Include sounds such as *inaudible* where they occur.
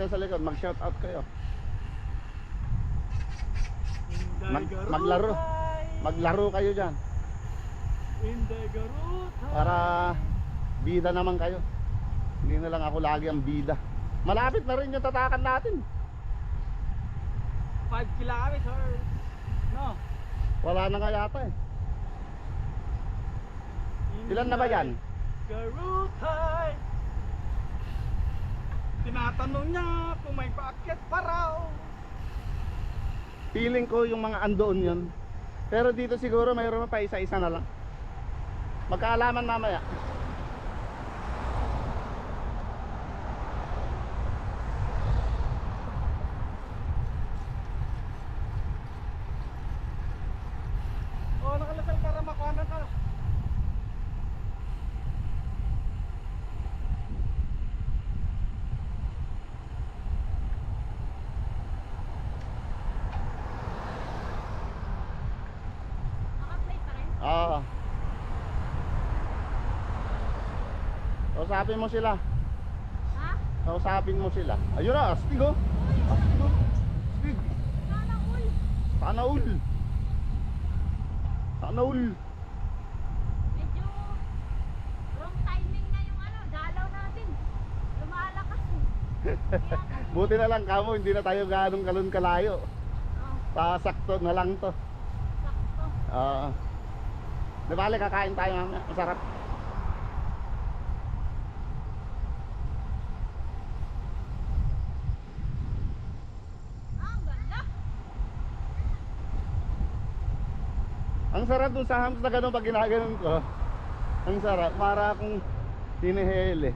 dyan sa likod, mag-shout out kayo. Mag- maglaro. Maglaro kayo garutay. Para bida naman kayo. Hindi na lang ako lagi ang bida. Malapit na rin yung tatakan natin. 5 kilometers. No. Wala na nga yata eh. Ilan na ba yan? Garutay. Tinatanong niya kung may paakyat pa raw. Feeling ko yung mga andoon yun. Pero dito siguro mayroon pa isa-isa na lang. Magkaalaman mamaya. Oh, nakalasal para makuha ka. Naka-play pa rin? Oo. Kausapin mo sila. Ha? Kausapin mo sila. Ayun na, astig oh. Astig oh. Astig. Sana all. Sana all. Sana all. Medyo wrong timing na yung ano, dalaw natin. Lumalakas eh. *laughs* Buti na lang kamo, hindi na tayo ganong kalon kalayo. Oh, Sasakto na lang to. sakto. Oo. Di bale, kakain tayo mamaya. Masarap. Ang sarap dun sa hams na gano'n pag ginaganon ko. Ang sarap. Para akong hinihele.